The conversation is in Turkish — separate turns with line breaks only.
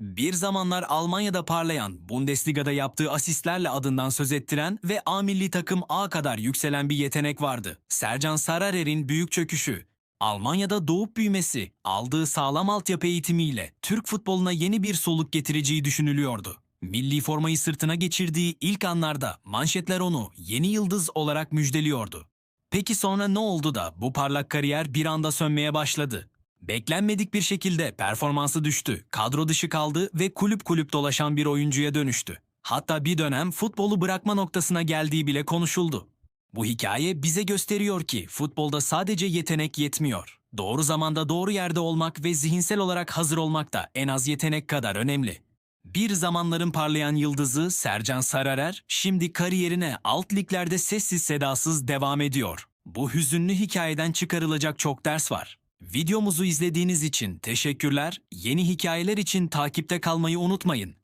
Bir zamanlar Almanya'da parlayan, Bundesliga'da yaptığı asistlerle adından söz ettiren ve A milli takım A kadar yükselen bir yetenek vardı. Sercan Sararer'in büyük çöküşü, Almanya'da doğup büyümesi, aldığı sağlam altyapı eğitimiyle Türk futboluna yeni bir soluk getireceği düşünülüyordu. Milli formayı sırtına geçirdiği ilk anlarda manşetler onu yeni yıldız olarak müjdeliyordu. Peki sonra ne oldu da bu parlak kariyer bir anda sönmeye başladı? Beklenmedik bir şekilde performansı düştü, kadro dışı kaldı ve kulüp kulüp dolaşan bir oyuncuya dönüştü. Hatta bir dönem futbolu bırakma noktasına geldiği bile konuşuldu. Bu hikaye bize gösteriyor ki futbolda sadece yetenek yetmiyor. Doğru zamanda doğru yerde olmak ve zihinsel olarak hazır olmak da en az yetenek kadar önemli. Bir zamanların parlayan yıldızı Sercan Sararer şimdi kariyerine alt liglerde sessiz sedasız devam ediyor. Bu hüzünlü hikayeden çıkarılacak çok ders var. Videomuzu izlediğiniz için teşekkürler. Yeni hikayeler için takipte kalmayı unutmayın.